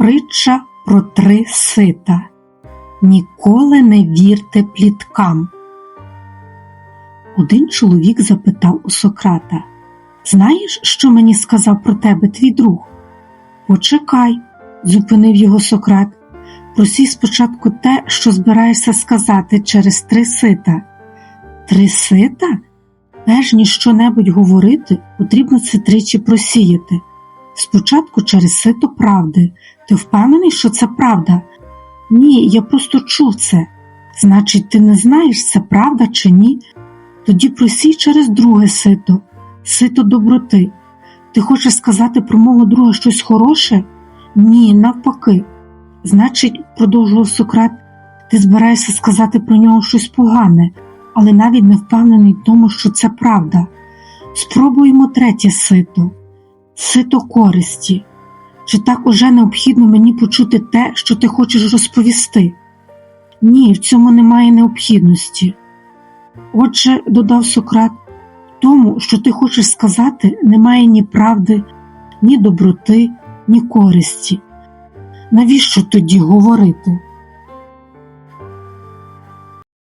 Притча про три сита. Ніколи не вірте пліткам. Один чоловік запитав у Сократа Знаєш, що мені сказав про тебе твій друг? Почекай, зупинив його Сократ. Просій спочатку те, що збираєшся сказати через три сита. Три сита? Перш ніж що-небудь говорити, потрібно це тричі просіяти. Спочатку через сито правди. Ти впевнений, що це правда? Ні, я просто чув це. Значить, ти не знаєш, це правда чи ні? Тоді просій через друге сито, сито доброти. Ти хочеш сказати про мого друга щось хороше? Ні, навпаки. Значить, продовжував Сократ, ти збираєшся сказати про нього щось погане, але навіть не впевнений в тому, що це правда. Спробуємо третє сито сито користі. Чи так уже необхідно мені почути те, що ти хочеш розповісти? Ні, в цьому немає необхідності. Отже, додав Сократ, тому, що ти хочеш сказати, немає ні правди, ні доброти, ні користі. Навіщо тоді говорити?